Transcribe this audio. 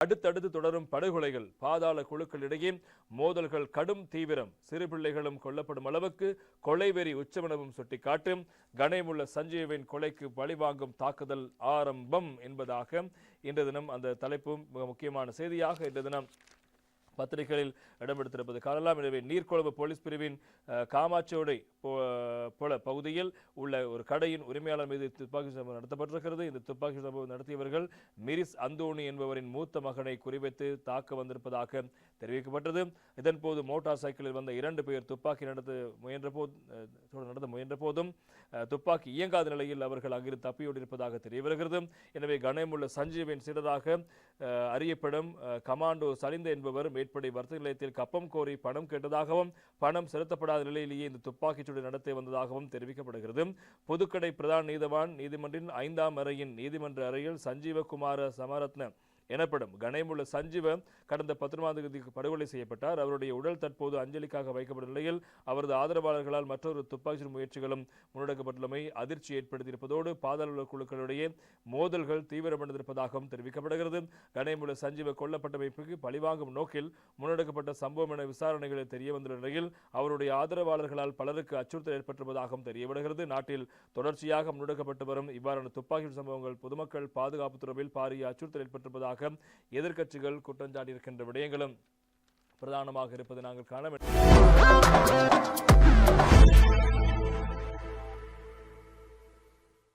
அடுத்தடுத்து தொடரும் படுகொலைகள் பாதாள குழுக்களிடையே மோதல்கள் கடும் தீவிரம். சிறு பிள்ளைகளும் கொல்லப்படும் அளவுக்கு கொலைவெறி உச்சமனவும் சுட்டிக்காட்டும் கணேமுள்ள சஞ்சீவின் கொலைக்கு பழிவாங்கும் தாக்குதல் ஆரம்பம் என்பதாக இன்று தினம் அந்த தலைப்பும் மிக முக்கியமான செய்தியாக இன்று தினம் பத்திரிகைகளில் இடம்பெடுத்திருப்பது காணலாம் எனவே நீர்கொழும்பு போலீஸ் பிரிவின் காமாட்சியோடை போ- போல பகுதியில் உள்ள ஒரு கடையின் உரிமையாளர் மீது துப்பாக்கி சம்பவம் நடத்தப்பட்டிருக்கிறது. இந்த துப்பாக்கி சம்பவம் நடத்தியவர்கள் மிரிஸ் அந்தோணி என்பவரின் மூத்த மகனை குறிவைத்து தாக்க வந்திருப்பதாக தெரிவிக்கப்பட்டது. இதன்போது மோட்டார் சைக்கிளில் வந்த இரண்டு பேர் துப்பாக்கி நடத்த முயன்ற போது நடத்த முயன்ற போதும் துப்பாக்கி இயங்காத நிலையில் அவர்கள் அங்கிருந்து தப்பியோடி இருப்பதாக தெரிய வருகிறது எனவே கணேமுள்ள சஞ்சீவின் சீடராக அறியப்படும் கமாண்டோ சலிந்த என்பவர் மேற்படி வர்த்தக நிலையத்தில் கப்பம் கோரி பணம் கேட்டதாகவும் பணம் செலுத்தப்படாத நிலையிலேயே இந்த துப்பாக்கிச்சூடு நடத்தி வந்ததாகவும் தெரிவிக்கப்படுகிறது. புதுக்கடை பிரதான நீதவான் நீதிமன்றின் ஐந்தாம் அறையின் நீதிமன்ற அறையில் சஞ்சீவகுமார சமரத்ன எனப்படும். கணேமுள்ள சஞ்சீவ கடந்த பத்தொன்பதாம் தேதிக்கு படுகொலை செய்யப்பட்டார். அவருடைய உடல் தற்போது அஞ்சலிக்காக வைக்கப்படும் நிலையில் அவரது ஆதரவாளர்களால் மற்றொரு துப்பாக்கி முயற்சிகளும் முன்னெடுக்கப்பட்டுள்ளமை அதிர்ச்சி ஏற்படுத்தியிருப்பதோடு பாதாள குழுக்களிடையே மோதல்கள் தீவிரமடைந்திருப்பதாகவும் தெரிவிக்கப்படுகிறது. கணேமுள்ள சஞ்சீவ கொல்லப்பட்டமைப்புக்கு பழிவாங்கும் நோக்கில் முன்னெடுக்கப்பட்ட சம்பவம் என விசாரணைகளில் தெரிய வந்துள்ள நிலையில் அவருடைய ஆதரவாளர்களால் பலருக்கு அச்சுறுத்தல் ஏற்பட்டிருப்பதாகவும் தெரியப்படுகிறது. நாட்டில் தொடர்ச்சியாக முன்னெடுக்கப்பட்டு வரும் இவ்வாறான துப்பாக்கி சம்பவங்கள் பொதுமக்கள் பாதுகாப்பு துறையில் பாரிய அச்சுறுத்தல் ஏற்பட்டிருப்பதாக எதிர்க்கட்சிகள் குற்றம் சாட்டியிருக்கின்ற விடயங்களும் பிரதானமாக இருப்பது நாங்கள் காண வேண்டும்.